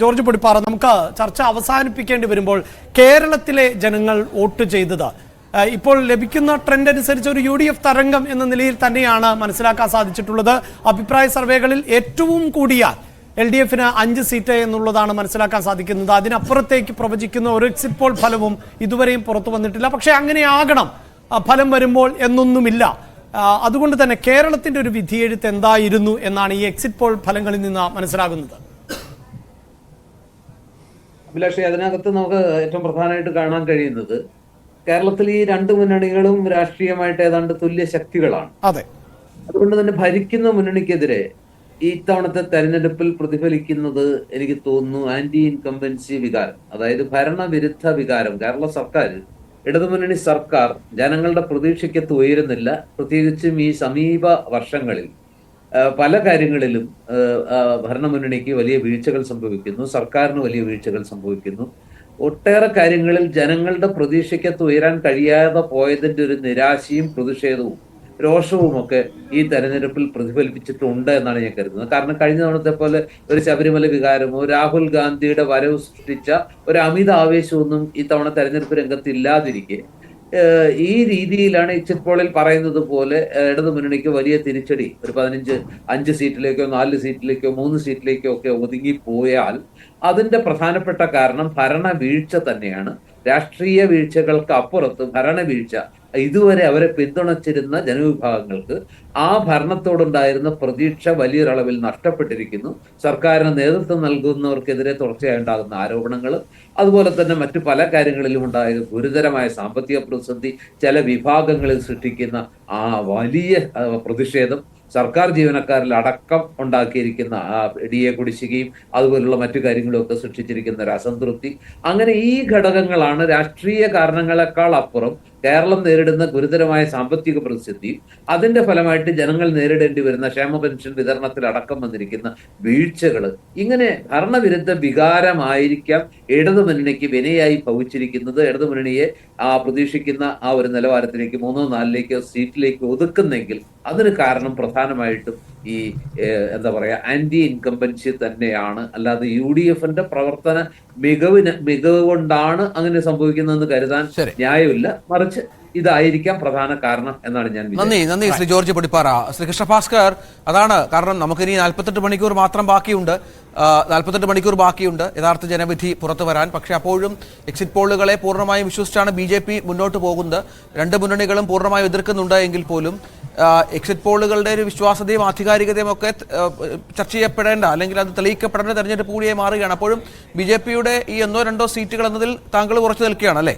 George Podippara നമുക്ക് ചർച്ച അവസാനിപ്പിക്കേണ്ടി വരുമ്പോൾ കേരളത്തിലെ ജനങ്ങൾ വോട്ട് ചെയ്തത്. ഇപ്പോൾ ലഭിക്കുന്ന ട്രെൻഡ് അനുസരിച്ച് ഒരു യു ഡി എഫ് തരംഗം എന്ന നിലയിൽ തന്നെയാണ് മനസ്സിലാക്കാൻ സാധിച്ചിട്ടുള്ളത്. അഭിപ്രായ സർവേകളിൽ ഏറ്റവും കൂടിയ എൽ ഡി എഫിന് അഞ്ച് സീറ്റ് എന്നുള്ളതാണ് മനസ്സിലാക്കാൻ സാധിക്കുന്നത്. അതിനപ്പുറത്തേക്ക് പ്രവചിക്കുന്ന ഒരു എക്സിറ്റ് പോൾ ഫലവും ഇതുവരെയും പുറത്തു വന്നിട്ടില്ല. പക്ഷേ അങ്ങനെയാകണം ഫലം വരുമ്പോൾ എന്നൊന്നുമില്ല. അതുകൊണ്ട് തന്നെ കേരളത്തിന്റെ ഒരു വിധിയെഴുത്ത് എന്തായിരുന്നു എന്നാണ് ഈ എക്സിറ്റ് പോൾ ഫലങ്ങളിൽ നിന്ന് മനസ്സിലാകുന്നത്. അഭിലാഷി അതിനകത്ത് നമുക്ക് ഏറ്റവും പ്രധാനമായിട്ട് കാണാൻ കഴിയുന്നത് കേരളത്തിൽ ഈ രണ്ട് മുന്നണികളും രാഷ്ട്രീയമായിട്ട് ഏതാണ്ട് തുല്യ ശക്തികളാണ്. അതെ. അതുകൊണ്ട് തന്നെ ഭരിക്കുന്ന മുന്നണിക്കെതിരെ ഈ തവണത്തെ തെരഞ്ഞെടുപ്പിൽ പ്രതിഫലിക്കുന്നത് എനിക്ക് തോന്നുന്നു ആന്റി ഇൻകംബൻസി വികാരം. അതായത് ഭരണവിരുദ്ധ വികാരം. കേരള സർക്കാർ ഇടതുമുന്നണി സർക്കാർ ജനങ്ങളുടെ പ്രതീക്ഷയ്ക്കത്ത് ഉയരുന്നില്ല. പ്രത്യേകിച്ചും ഈ സമീപ വർഷങ്ങളിൽ പല കാര്യങ്ങളിലും ഭരണമുന്നണിക്ക് വലിയ വീഴ്ചകൾ സംഭവിക്കുന്നു സർക്കാരിന് വലിയ വീഴ്ചകൾ സംഭവിക്കുന്നു. ഒട്ടേറെ കാര്യങ്ങളിൽ ജനങ്ങളുടെ പ്രതീക്ഷയ്ക്കത്ത് ഉയരാൻ കഴിയാതെ പോയതിന്റെ ഒരു നിരാശയും പ്രതിഷേധവും രോഷവും ഒക്കെ ഈ തെരഞ്ഞെടുപ്പിൽ പ്രതിഫലിപ്പിച്ചിട്ടുണ്ട് എന്നാണ് ഞാൻ കരുതുന്നത്. കാരണം കഴിഞ്ഞ തവണത്തെ പോലെ ഒരു ശബരിമല വികാരമോ രാഹുൽ ഗാന്ധിയുടെ വരവ് സൃഷ്ടിച്ച ഒരു അമിത ആവേശമൊന്നും ഈ തവണ തെരഞ്ഞെടുപ്പ് രംഗത്ത് ഇല്ലാതിരിക്കെ ഈ രീതിയിലാണ് എക്സിറ്റ് പോളിൽ പറയുന്നത് പോലെ ഇടതു മുന്നണിക്ക് വലിയ തിരിച്ചടി. ഒരു പതിനഞ്ച് അഞ്ച് സീറ്റിലേക്കോ നാല് സീറ്റിലേക്കോ മൂന്ന് സീറ്റിലേക്കോ ഒക്കെ ഒതുങ്ങിപ്പോയാൽ അതിന്റെ പ്രധാനപ്പെട്ട കാരണം ഭരണ വീഴ്ച തന്നെയാണ്. രാഷ്ട്രീയ വീഴ്ചകൾക്ക് അപ്പുറത്ത് ഭരണ വീഴ്ച. ഇതുവരെ അവരെ പിന്തുണച്ചിരുന്ന ജനവിഭാഗങ്ങൾക്ക് ആ ഭരണത്തോടുണ്ടായിരുന്ന പ്രതീക്ഷ വലിയൊരളവിൽ നഷ്ടപ്പെട്ടിരിക്കുന്നു. സർക്കാരിന് നേതൃത്വം നൽകുന്നവർക്കെതിരെ തുടർച്ചയായി ഉണ്ടാകുന്ന ആരോപണങ്ങൾ അതുപോലെ തന്നെ മറ്റു പല കാര്യങ്ങളിലും ഉണ്ടായ ഗുരുതരമായ സാമ്പത്തിക പ്രതിസന്ധി ചില വിഭാഗങ്ങളിൽ സൃഷ്ടിക്കുന്ന ആ വലിയ പ്രതിഷേധം സർക്കാർ ജീവനക്കാരിൽ അടക്കം ഉണ്ടാക്കിയിരിക്കുന്ന ആ എ കുടിശ്ശികയും അതുപോലുള്ള മറ്റു കാര്യങ്ങളും ഒക്കെ സൃഷ്ടിച്ചിരിക്കുന്ന ഒരു അസംതൃപ്തി. അങ്ങനെ ഈ ഘടകങ്ങളാണ് രാഷ്ട്രീയ കാരണങ്ങളെക്കാൾ അപ്പുറം കേരളം നേരിടുന്ന ഗുരുതരമായ സാമ്പത്തിക പ്രതിസന്ധി അതിന്റെ ഫലമായിട്ട് ജനങ്ങൾ നേരിടേണ്ടി വരുന്ന ക്ഷേമ പെൻഷൻ വിതരണത്തിൽ അടക്കം വന്നിരിക്കുന്ന വീഴ്ചകൾ ഇങ്ങനെ ഭരണവിരുദ്ധ വികാരമായിരിക്കാം ഇടതുമുന്നണിക്ക് വിനയായി ഭവിച്ചിരിക്കുന്നത്. ഇടതുമുന്നണിയെ ആ പ്രതീക്ഷിക്കുന്ന ആ ഒരു നിലവാരത്തിലേക്ക് മൂന്നോ നാലിലേക്കോ സീറ്റിലേക്കോ ഒതുക്കുന്നെങ്കിൽ അതിന് കാരണം പ്രധാനമായിട്ടും ഈ എന്താ പറയാ ആന്റി ഇൻകംബൻസി തന്നെയാണ്. അല്ലാതെ യു ഡി എഫിന്റെ പ്രവർത്തന മികവിന് മികവ് കൊണ്ടാണ് അങ്ങനെ സംഭവിക്കുന്നതെന്ന് കരുതാൻ ന്യായമില്ല. മറിച്ച് ഇതായിരിക്കാം പ്രധാന കാരണം എന്നാണ് ഞാൻ. നന്ദി നന്ദി ശ്രീ ജോർജ് പൊടിപ്പാറ. ശ്രീ കൃഷ്ണ ഭാസ്കർ അതാണ് കാരണം നമുക്കിനി നാൽപ്പത്തെട്ട് മണിക്കൂർ മാത്രം ബാക്കിയുണ്ട്. നാൽപ്പത്തെട്ട് മണിക്കൂർ ബാക്കിയുണ്ട്. യഥാർത്ഥ ജനവിധി പുറത്തു വരാൻ. പക്ഷേ അപ്പോഴും എക്സിറ്റ് പോളുകളെ പൂർണമായും വിശ്വസിച്ചാണ് ബി ജെ പി മുന്നോട്ട് പോകുന്നത്. രണ്ട് മുന്നണികളും പൂർണമായും എതിർക്കുന്നുണ്ട് എങ്കിൽ പോലും എക്സിറ്റ് പോളുകളുടെ ഒരു വിശ്വാസ്യതയും ആധികാരികതയും ഒക്കെ ചർച്ച ചെയ്യപ്പെടേണ്ട അല്ലെങ്കിൽ അത് തെളിയിക്കപ്പെടേണ്ട തെരഞ്ഞെടുപ്പ് കൂടിയായി മാറുകയാണ്. അപ്പോഴും ബി ജെ പിയുടെ ഈ ഒന്നോ രണ്ടോ സീറ്റുകൾ എന്നതിൽ താങ്കൾ ഉറച്ചു നിൽക്കുകയാണ് അല്ലേ?